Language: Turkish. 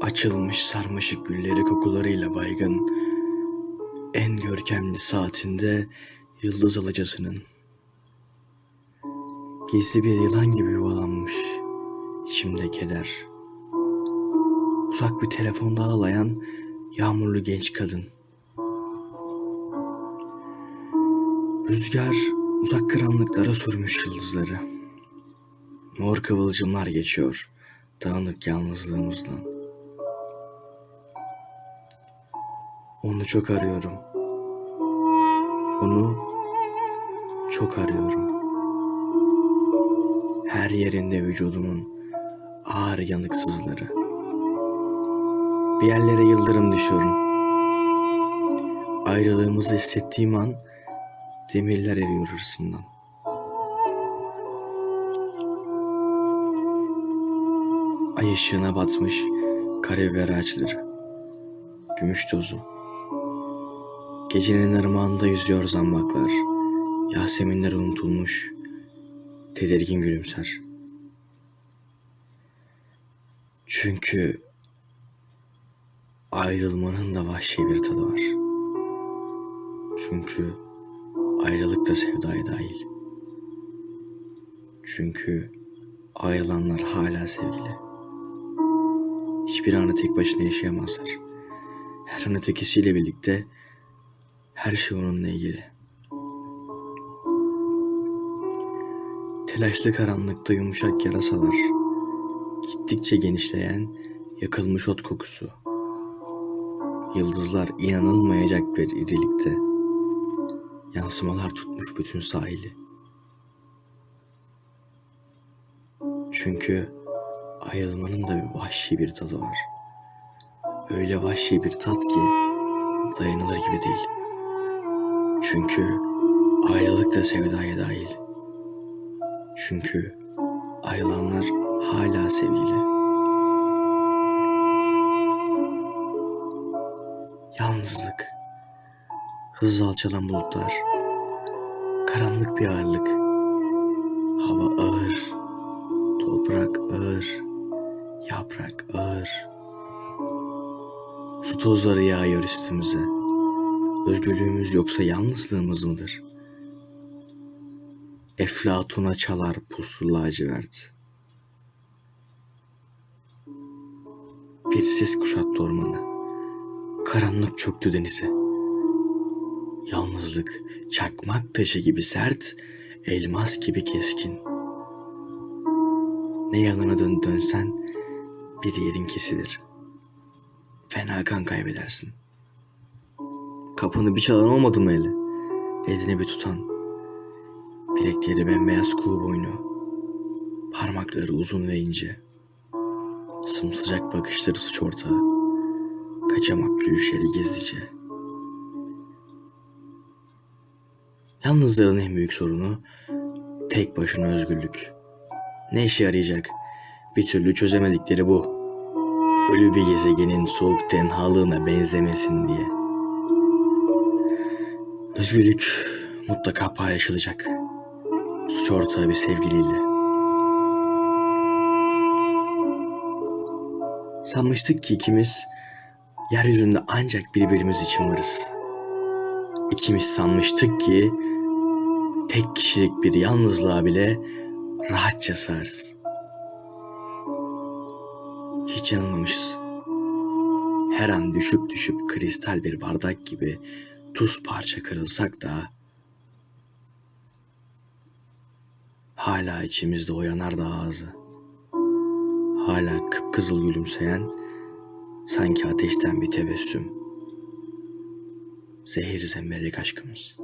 Açılmış sarmaşık gülleri kokularıyla baygın, en görkemli saatinde yıldız alacasının. Gizli bir yılan gibi yuvalanmış, içimde keder. Uzak bir telefonda ağlayan yağmurlu genç kadın. Rüzgar uzak karanlıklara sürmüş yıldızları. Mor kıvılcımlar geçiyor dağınık yalnızlığımızdan. Onu çok arıyorum. Onu çok arıyorum. Her yerinde vücudumun ağır yanık sızları. Bir yerlere yıldırım düşüyorum. Ayrılığımızı hissettiğim an demirler eriyor hırsımdan. Ay ışığına batmış karabiber ağaçları. Gümüş tozu. Gecenin ırmağında yüzüyor zambaklar. Yaseminler unutulmuş. Tedirgin gülümser. Çünkü ayrılmanın da vahşi bir tadı var. Çünkü ayrılık da sevdaya dahil. Çünkü ayrılanlar hala sevgili. Hiçbir anı tek başına yaşayamazlar. Her an ötekisiyle birlikte her şey onunla ilgili. Telaşlı karanlıkta yumuşak yarasalar, gittikçe genişleyen yakılmış ot kokusu. Yıldızlar inanılmayacak bir irilikte. Yansımalar tutmuş bütün sahili. Çünkü ayrılmanın da bir vahşi bir tadı var. Öyle vahşi bir tat ki dayanılır gibi değil. Çünkü ayrılık da sevdaya dahil. Çünkü ayrılanlar hala sevgili. Yalnızlık, hızla alçalan bulutlar, karanlık bir ağırlık, hava ağır, toprak ağır, yaprak ağır. Su tozları yağıyor üstümüze. Özgürlüğümüz yoksa yalnızlığımız mıdır? Eflatuna çalar puslu lacivert. Bir sis kuşattı ormanı. Karanlık çöktü denize. Yalnızlık çakmak taşı gibi sert, elmas gibi keskin. Ne yanına dön dönsen bir yerin kesilir. Fena kan kaybedersin. Kapını bir çalan olmadı mı eli? Elini bir tutan. Bilekleri bembeyaz kuğu boynu. Parmakları uzun ve ince. Sımsıcak bakışları suç ortağı. Kaçamak gülüşleri gizlice. Yalnızlığın en büyük sorunu tek başına özgürlük. Ne işe yarayacak? Bir türlü çözemedikleri bu. Ölü bir gezegenin soğuk tenhalığına benzemesin diye. Özgürlük mutlaka paylaşılacak. Suç ortağı bir sevgiliyle. Sanmıştık ki ikimiz yeryüzünde ancak birbirimiz için varız. İkimiz sanmıştık ki tek kişilik bir yalnızlığa bile rahatça sığarız. Hiç yanılmamışız. Her an düşüp düşüp kristal bir bardak gibi tuz parça kırılsak da hala içimizde o yanar da ağzı. Hala kıpkızıl gülümseyen sanki ateşten bir tebessüm. Zehir zemberek aşkımız.